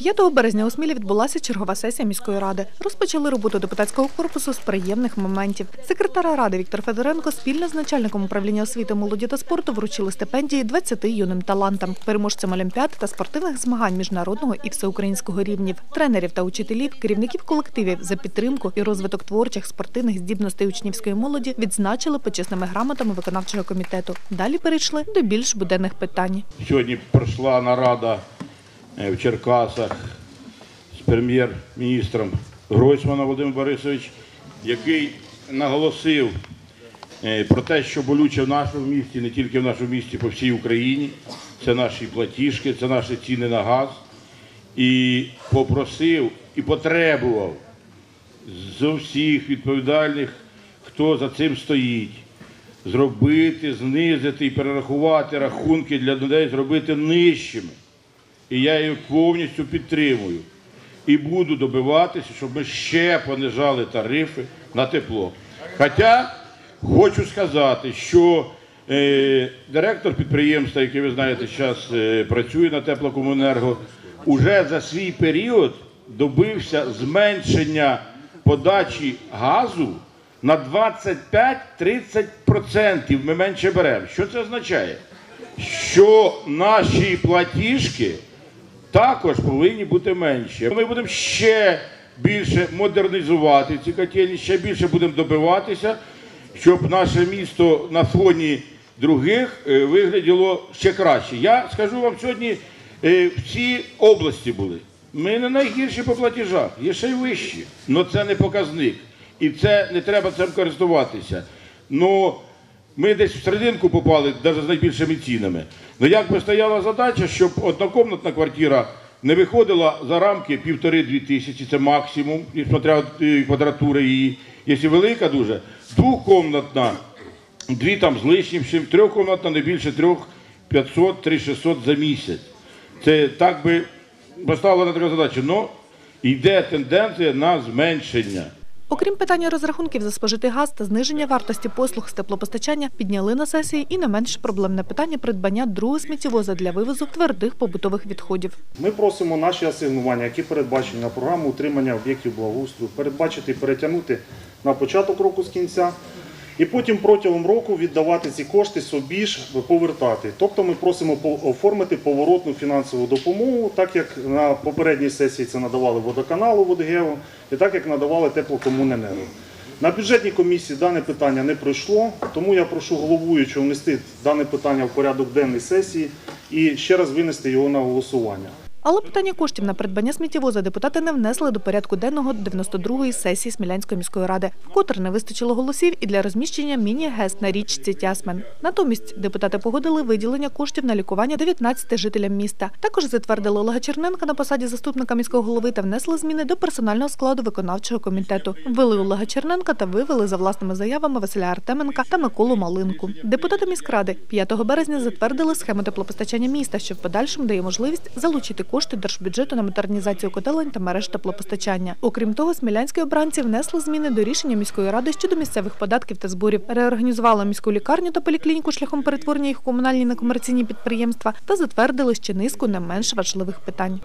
5 березня у Смілі відбулася чергова сесія міської ради. Розпочали роботу депутатського корпусу з приємних моментів. Секретар ради Віктор Федоренко спільно з начальником управління освіти, молоді та спорту вручили стипендії 20 юним талантам, переможцям олімпіад та спортивних змагань міжнародного і всеукраїнського рівнів, тренерів та учителів, керівників колективів за підтримку і розвиток творчих спортивних здібностей учнівської молоді відзначили почесними грамотами виконавчого комітету. Далі перейшли до більш буденних питань. Сьогодні пройшла нарада в Черкасах з прем'єр-міністром Гройсманом Володимиром Борисович, який наголосив е, про те, що болюче в нашому місті, не тільки в нашому місті, по всій Україні. Це наші платіжки, це наші ціни на газ. І попросив і потребував з усіх відповідальних, хто за цим стоїть, зробити, знизити і перерахувати рахунки для людей, зробити нижчими. І я її повністю підтримую. І буду добиватися, щоб ми ще понижали тарифи на тепло. Хоча хочу сказати, що е, директор підприємства, який ви знаєте, зараз е, працює на теплокомуненерго, уже за свій період добився зменшення подачі газу на 25-30% ми менше беремо. Що це означає? Що наші платіжки також повинні бути менші. Ми будемо ще більше модернізувати ці котельні, ще більше будемо добиватися, щоб наше місто на фоні других е, вигляділо ще краще. Я скажу вам сьогодні, е, всі області були. Ми не найгірші по платіжах, є ще й вищі. але це не показник. І це не треба цим користуватися. Ну, ми десь в серединку попали, навіть з найбільшими цінами. Ну як би стояла задача, щоб однокомнатна квартира не виходила за рамки півтори-дві тисячі, це максимум, е, квадратура її. Якщо велика дуже, двохкомнатна, дві там з лишнім, чим, трьохкомнатна не більше трьох 500, 3600 за місяць. Це так би поставила на таку задачу. Ну, йде тенденція на зменшення. Окрім питання розрахунків за спожитий газ та зниження вартості послуг з теплопостачання, підняли на сесії і не менш проблемне питання придбання другого сміттєвоза для вивозу твердих побутових відходів. Ми просимо наші асигнування, які передбачені на програму утримання об'єктів благоустрою, передбачити і перетягнути на початок року з кінця, і потім протягом року віддавати ці кошти собі ж повертати. Тобто ми просимо оформити поворотну фінансову допомогу, так як на попередній сесії це надавали водоканалу Водгео, і так як надавали теплокомуненерго. На бюджетній комісії дане питання не пройшло, тому я прошу головуючого внести дане питання в порядок денний сесії і ще раз винести його на голосування. Але питання коштів на придбання сміттєвоза депутати не внесли до порядку денного 92-ї сесії Смілянської міської ради, вкотре не вистачило голосів і для розміщення міні-гес на річці Тясмен. Натомість депутати погодили виділення коштів на лікування 19 жителям міста. Також затвердили Олега Черненка на посаді заступника міського голови та внесли зміни до персонального складу виконавчого комітету. Ввели Олега Черненка та вивели за власними заявами Василя Артеменка та Миколу Малинку. Депутати міськради 5 березня затвердили схему теплопостачання міста, що в подальшому дає можливість залучити кошти держбюджету на модернізацію котелень та мереж теплопостачання. Окрім того, смілянські обранці внесли зміни до рішення міської ради щодо місцевих податків та зборів, реорганізували міську лікарню та поліклініку шляхом перетворення їх у комунальні некомерційні підприємства та затвердили ще низку не менш важливих питань.